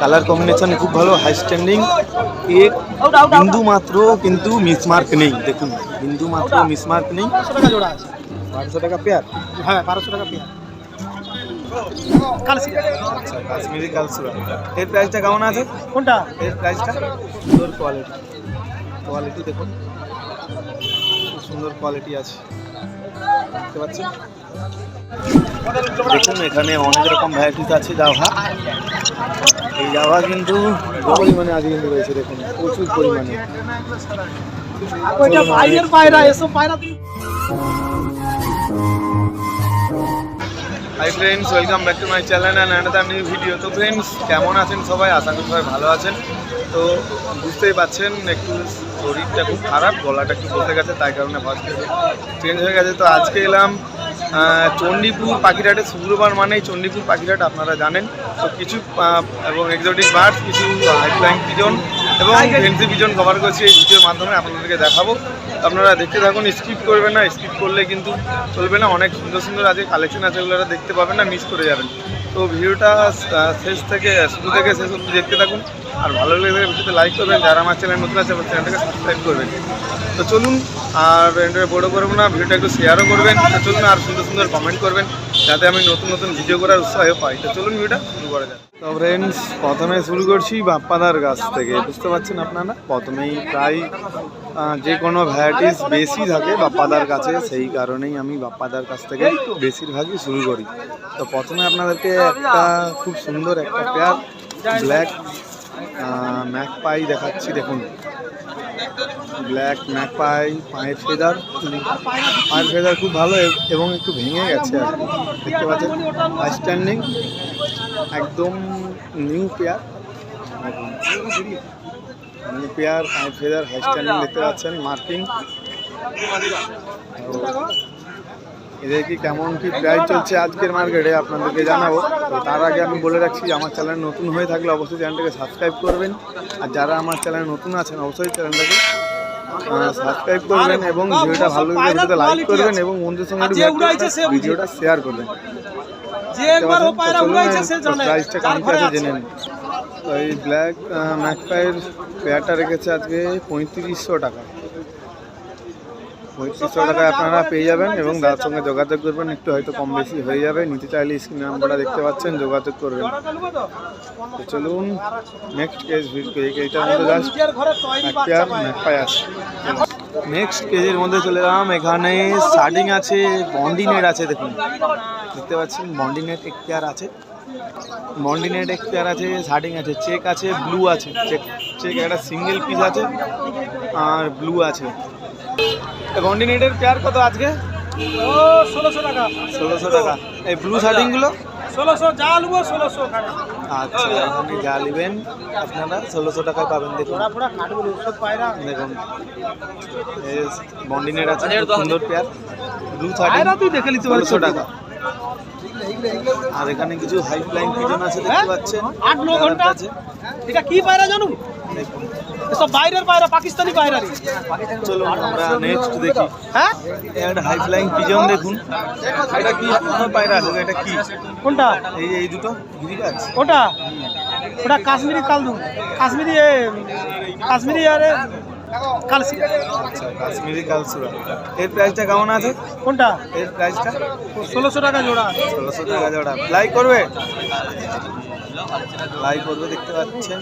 Colour combination খুব ভালো high standing এক বিন্দু মাত্র কিন্তু মিসমার্ক নেই দেখুন। বিন্দু মাত্র মিসমার্ক নেই। বারোশো টাকা পেয়ার হ্যাঁ বারোশো টাকা পেয়ার আচ্ছা কাশ্মীরি কালসুরা। এর প্রাইসটা কেমন আছে? কোনটা? এর প্রাইসটা সুন্দর কোয়ালিটি কোয়ালিটি দেখুন। সুন্দর কোয়ালিটি আছে। দেখতে পাচ্ছেন? দেখুন এখানে অনেক রকম ভ্যারাইটিস আছে জাভা। এই জাভা কিন্তু পরিমাণে আজ কিন্তু রয়েছে দেখুন প্রচুর পরিমাণে। পায়রা এসব পায়রা hi friends welcome back to my channel and another new video তো ফ্রেন্ডস কেমন আছেন সবাই? আশা করি সবাই ভালো আছেন। তো বুঝতেই পাচ্ছেন, একটু শরীরটা খুব খারাপ, গলাটা একটু বসে গেছে, তাই কারণে ভয়েস চেঞ্জ হয়ে গেছে। তো আজকে এলাম চণ্ডীপুর পাখিরহাটে, শুক্রবার মানেই চণ্ডীপুর পাখিরাট আপনারা জানেন। তো কিছু এবং এক্সোটিক বার্ড কিছু হাইফ্লাইং পিজন এবং ফেন্সি পিজন কভার করছি এই ভিডিওর মাধ্যমে, আপনাদেরকে দেখাবো। আপনারা দেখতে থাকুন স্কিপ করবেন না স্কিপ করলে কিন্তু চলবে না। অনেক সুন্দর সুন্দর আজকে কালেকশন আছে, ওগুলো দেখতে পাবেন না মিস করে যাবেন। তো ভিডিওটা শেষ থেকে শুরু থেকে শেষ অবধি দেখতে থাকুন। আর ভালো লাগলে ভিডিওতে লাইক করবেন। যারা আমার চ্যানেল নতুন আছে, আমার চ্যানেলটাকে সাবস্ক্রাইব করবেন। তো চলুন, আর বড় করব না, ভিডিওটা একটু শেয়ারও করবেন। চলুন, আর সুন্দর সুন্দর কমেন্ট করবেন, যাতে আমি নতুন নতুন ভিডিও করার উৎসাহ পাই। তো চলুন, ভিডিওটা শুরু করা যাক। তো ফ্রেন্ডস প্রথমে শুরু করছি বাপ্পাদার গাছ থেকে। বুঝতে পারছেন আপনারা? প্রথমেই প্রায় যে কোনো ভ্যারাইটিস বেশি থাকে বাপ্পাদার কাছে সেই কারণেই আমি বাপ্পাদার কাছ থেকে বেশিরভাগই শুরু করি। তো প্রথমে আপনাদেরকে একটা খুব সুন্দর একটা পেয়ার ব্ল্যাক ম্যাক পাই দেখাচ্ছি, দেখুন। ব্ল্যাক ম্যাক পাই পায়ের ফেদার। পায়ের ফেদার খুব ভালো এবং একটু ভেঙে গেছে আর দেখতে পাচ্ছেন স্ট্যান্ডিং একদম নিউ পেয়ার। নিউ পেয়ার, পায়ের ফেদার হাই স্ট্যান্ডিং দেখতে পাচ্ছেন মার্কিং এদের কি কেমন কি প্রাইস চলছে আজকের মার্কেটে আপনাদেরকে জানাব তো তার আগে আমি বলে রাখছি আমার চ্যানেল নতুন হয়ে থাকলে অবশ্যই চ্যানেলটাকে সাবস্ক্রাইব করবেন আর যারা আমার চ্যানেল নতুন আছেন অবশ্যই চ্যানেলটাকে সাবস্ক্রাইব করবেন এবং ভিডিওটা ভালো লাগলে ভিডিওতে লাইক করবেন এবং বন্ধুদের সঙ্গে। ভিডিওটা শেয়ার করবেন প্রাইসটা কেমন আছে। জেনে নিন তো এই ব্ল্যাক ম্যাকপাইয়ের পেয়ারটা রেখেছে আজকে পঁয়ত্রিশশো টাকা পঁয়ত্রিশশো টাকায় আপনারা পেয়ে যাবেন এবং তার সঙ্গে যোগাযোগ করবেন। একটু হয়তো কম বেশি হয়ে যাবে। নিতে চাইলে স্ক্রিন নাম্বারটা দেখতে পাচ্ছেন, যোগাযোগ করবেন। তো চলুন নেক্সট কেস ভিডিও এইটার মধ্যে নেক্সট কেজের মধ্যে চলে এলাম। এখানে শার্টিং আছে বন্ডিনেট আছে, দেখুন। দেখতে পাচ্ছেন বন্ডিনেট এক পেয়ার আছে। বন্ডিনেট এক পেয়ার আছে শার্টিং আছে চেক আছে ব্লু আছে। চেক চেক একটা সিঙ্গেল পিস আছে, আর ব্লু আছে। বন্ডিনেটের পেয়ার কত আজকে? ও ষোলোশো টাকা। ষোলোশো টাকা। এই ব্লু শার্টিংগুলো ষোলোশো যা নেব ষোলোশো আচ্ছা এখানে যা নেবেন আপনারা ষোলোশো টাকায় পাবেন দেখুন। দেখুন। বন্ডিনেট আছে সুন্দর পেয়ার ব্লু তুই দেখে নিতে ষোলোশো টাকা। আর এখানে কিছু হাই ফ্লাইং পিজন আছে দেখতে পাচ্ছেন। আট ন ঘণ্টা? আছে। এটা কি পায়রা জানো? এসব বাইরের পায়রা পাকিস্তানি পায়রা রে চলুন আমরা নেক্সট দেখি। হ্যাঁ? একটা হাই ফ্লাইং পিজন দেখুন। এটা কি? পায়রা? আছে এটা কি? কোনটা? এই এই দুটো গিরিবাজ। ওটা? ওটা কাশ্মীরি কালদু কাশ্মীরি কাশ্মীরি আরে আচ্ছা কাশ্মীরি কালসুরা। এর প্রাইসটা কেমন আছে? কোনটা? এর প্রাইসটা ষোলোশো টাকা জোড়া। ষোলোশো টাকা জোড়া। করবে? করবে দেখতে পাচ্ছেন।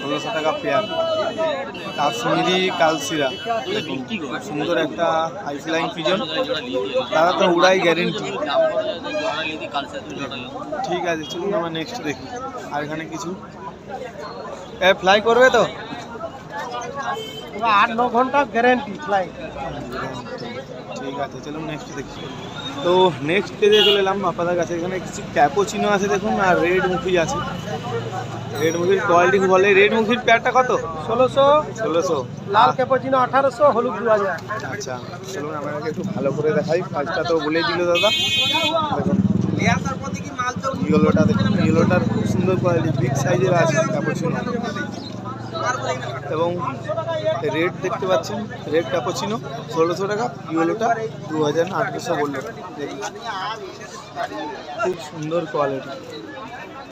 ষোলোশো টাকা পেয়ার কাশ্মীরি কালসিরা। সুন্দর একটা আইসলাইন পিজন তারা তো উড়াই গ্যারেন্টি ঠিক আছে চলুন আমরা নেক্সট দেখি। আর এখানে কিছু। এ ফ্লাই করবে তো? ওরা আট ন ঘণ্টা গ্যারেন্টি ফ্লাইট ঠিক আছে চলুন নেক্সট দেখি। তো নেক্সট পেজে চলে এলাম আপনাদের কাছে। এখানে কিছু ক্যাপোচিনো আছে দেখুন আর রেড মুখি আছে। রেড মুখির কোয়ালিটি খুব ভালো। রেড মুখির প্যাডটা কত? ষোলোশো। ষোলোশো। লাল ক্যাপোচিনো আঠারোশো হলুদ দু হাজার। আচ্ছা চলুন আপনাকে একটু ভালো করে দেখাই। ফার্স্টটা তো বলেই দিল দাদা। দেখুন ইয়েলোটা দেখুন ইয়েলোটার খুব সুন্দর কোয়ালিটি বিগ সাইজের আছে ক্যাপোচিনো এবং রেড দেখতে পাচ্ছেন, রেড ক্যাপোচিনো ষোলোশো টাকা, ইয়েলোটা দু হাজার আঠেরোশো বলল। খুব সুন্দর কোয়ালিটি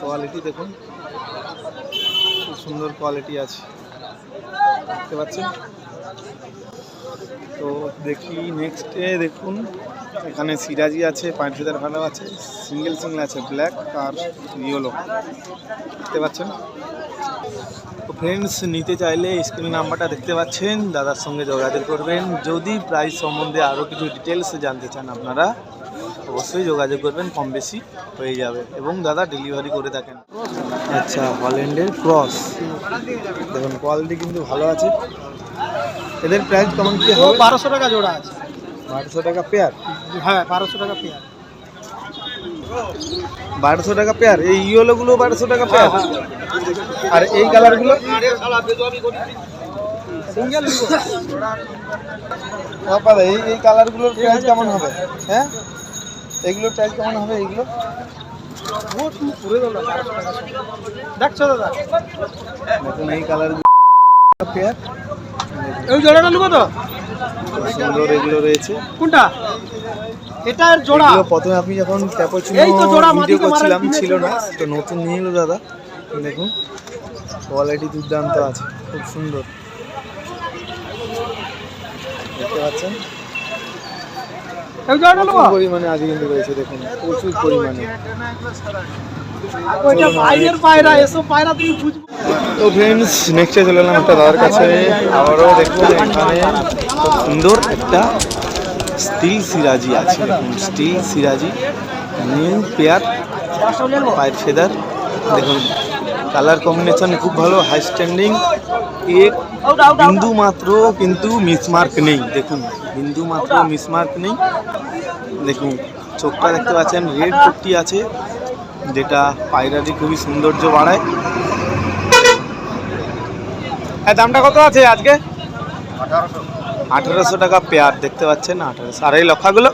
কোয়ালিটি দেখুন, খুব সুন্দর কোয়ালিটি আছে। দেখতে পাচ্ছেন? তো দেখি নেক্সটে দেখুন, এখানে সিরাজি আছে পাঁচ হাজার ভালো আছে সিঙ্গেল সিঙ্গেল আছে ব্ল্যাক আর ইয়েলো দেখতে পাচ্ছেন? তো ফ্রেন্ডস নিতে চাইলে স্ক্রিন নাম্বারটা দেখতে পাচ্ছেন দাদার সঙ্গে যোগাযোগ করবেন। যদি প্রাইস সম্বন্ধে আরও কিছু ডিটেলস জানতে চান আপনারা অবশ্যই যোগাযোগ করবেন কম বেশি হয়ে যাবে এবং দাদা ডেলিভারি করে থাকেন। আচ্ছা হল্যান্ডের ক্রস দেখুন কোয়ালিটি কিন্তু ভালো আছে। এদের প্রাইস কেমন কি হবে? বারোশো টাকা জোড়া আছে। বারোশো টাকা পেয়ার হ্যাঁ বারোশো টাকা পেয়ার বারোশো টাকা পেয়ার এই ইয়েলোগুলো বারোশো টাকা পেয়ার আর এই কালারগুলো এই এই কালারগুলোর প্রাইস কেমন হবে? হ্যাঁ? এগুলোর প্রাইস কেমন হবে এইগুলো? দেখছ দাদা? দেখুন এই কালার পেয়ার এই জোড়াটা নেব তো? সুন্দর এগুলো রয়েছে। কোনটা? এটার জোড়া। প্রথমে আপনি যখন ক্যাপোচিনো এই তো জোড়া ভিডিও করছিলাম ছিল না তো নতুন নিয়ে এলো দাদা। দেখুন কোয়ালিটি দুর্দান্ত আছে খুব সুন্দর। দেখতে পাচ্ছেন? পরিমাণে আজ কিন্তু রয়েছে দেখুন প্রচুর পরিমাণে। তো ফ্রেন্ডস নেক্সটে চলে এলাম একটা দাদার কাছে। আবারও দেখুন এখানে খুব সুন্দর একটা স্টিল সিরাজি আছে। দেখুন স্টিল সিরাজি নিউ পেয়ার, পায়ের ফেদার। দেখুন, কালার কম্বিনেশন খুব ভালো, হাই স্ট্যান্ডিং। এক বিন্দু মাত্র কিন্তু মিসমার্ক নেই। দেখুন, বিন্দু মাত্র মিসমার্ক নেই। দেখুন, চোখটা দেখতে পাচ্ছেন রেড চোখটি আছে, যেটা পায়রাটি খুবই সৌন্দর্য বাড়ায়। হ্যাঁ দামটা কত আছে আজকে? আঠারোশো। টাকা পেয়ার দেখতে পাচ্ছেন আঠারোশো। আর এই লক্ষাগুলো?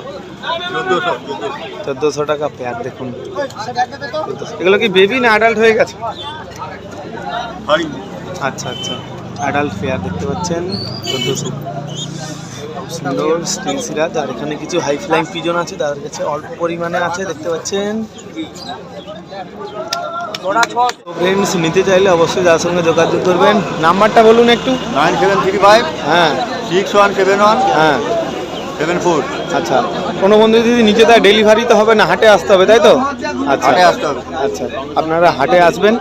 চোদ্দোশো। টাকা পেয়ার দেখুন। 1400 এগুলো কি বেবি না অ্যাডাল্ট হয়ে গেছে? আচ্ছা আচ্ছা। অ্যাডাল্ট পেয়ার দেখতে পাচ্ছেন চোদ্দোশো। সুন্দর স্টিল সিরাজ। আর এখানে কিছু হাই ফ্লাইং পিজন আছে তাদের কাছে অল্প পরিমাণে আছে দেখতে পাচ্ছেন। ফ্রেন্ডস নিতে চাইলে অবশ্যই যার সঙ্গে যোগাযোগ করবেন। নাম্বারটা বলুন একটু। Nine seven three five. হ্যাঁ। সিক্স ওয়ান সেভেন ওয়ান হ্যাঁ। Seven four. আচ্ছা। কোনো বন্ধু যদি তার ডেলিভারি তো হবে না হাটে আসতে হবে তাই তো? আচ্ছা। হাটে আসতে হবে। আচ্ছা। আপনারা হাটে আসবেন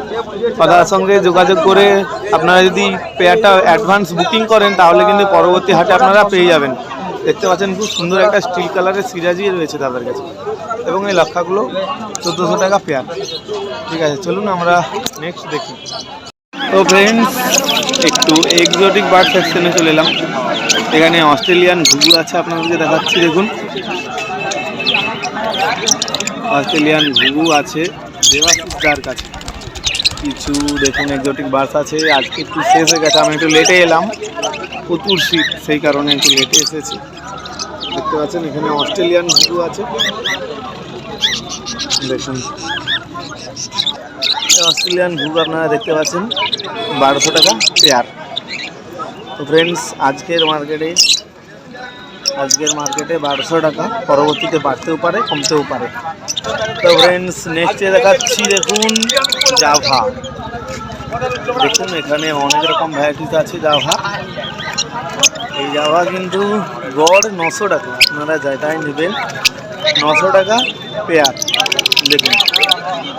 দাদার সঙ্গে যোগাযোগ করে আপনারা যদি পেয়ারটা অ্যাডভান্স বুকিং করেন তাহলে কিন্তু পরবর্তী হাটে আপনারা পেয়ে যাবেন। দেখতে পাচ্ছেন খুব সুন্দর একটা স্টিল কালারের সিরাজি রয়েছে তাদের কাছে। এবং এই লক্ষাগুলো চোদ্দোশো টাকা পেয়ার ঠিক আছে চলুন আমরা নেক্সট দেখি। তো ফ্রেন্ডস একটু এক্সোটিক বার্ড সেকশনে চলে এলাম। এখানে অস্ট্রেলিয়ান ঘুঘু আছে আপনাদেরকে দেখাচ্ছি, দেখুন। অস্ট্রেলিয়ান ঘুঘু আছে, দেবাশিস কাছে। কিছু দেখুন এক্সোটিক বার্ডস আছে। আজকে একটু শেষ হয়ে গেছে, আমি একটু লেটে এলাম। প্রচুর শীত, সেই কারণে একটু লেটে এসেছি। দেখতে পাচ্ছেন, এখানে অস্ট্রেলিয়ান ঘুঘু আছে। দেখুন। অস্ট্রেলিয়ান ঘুঘু আপনারা দেখতে পাচ্ছেন। বারোশো টাকা পেয়ার। তো ফ্রেন্ডস আজকের মার্কেটে আজকের মার্কেটে বারোশো টাকা। পরবর্তীতে বাড়তেও পারে, কমতেও পারে। তো ফ্রেন্ডস নেক্সটে দেখাচ্ছি দেখুন জাভা। দেখুন, এখানে অনেক রকম ভ্যারাইটিস আছে জাভা। এই জাভা কিন্তু গড় নশো টাকা। আপনারা যেটাই নেবেন, নশো টাকা পেয়ার। দেখুন।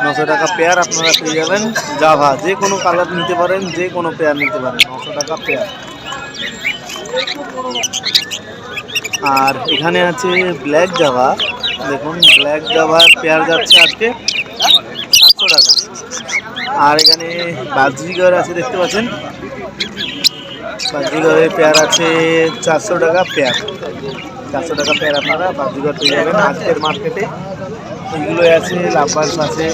নশো টাকা পেয়ার আপনারা পেয়ে যাবেন। জাভা যে কোনো কালার নিতে পারেন, যে কোনো পেয়ার নিতে পারেন, নশো টাকা পেয়ার আর এখানে আছে ব্ল্যাক জাভা দেখুন ব্ল্যাক জাভার পেয়ার যাচ্ছে আজকে সাতশো টাকা। আর এখানে বাজরিগর আছে, দেখতে পাচ্ছেন? বাজরিগরের পেয়ার আছে চারশো টাকা পেয়ার চারশো টাকা পেয়ার আপনারা বাজরিগর পেয়ে যাবেন আজকের মার্কেটে এগুলো আছে লাভবার্স আছে।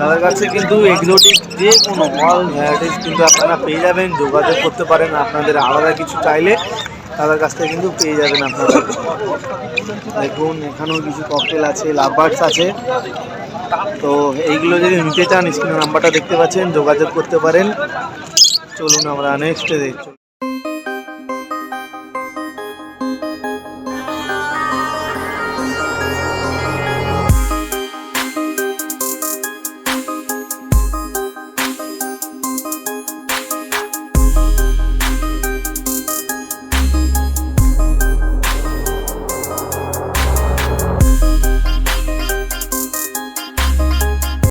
তাদের কাছে কিন্তু এক্সোটিক যে কোনো অল ভ্যারাইটিস কিন্তু আপনারা পেয়ে যাবেন, যোগাযোগ করতে পারেন আপনাদের আলাদা কিছু চাইলে। তাদের কাছ থেকে কিন্তু পেয়ে যাবেন আপনারা। দেখুন, এখানেও কিছু ককটেল আছে লাভবার্স আছে। তো এইগুলো যদি নিতে চান স্ক্রিনের নাম্বারটা দেখতে পাচ্ছেন, যোগাযোগ করতে পারেন। চলুন আমরা নেক্সটে দেখি।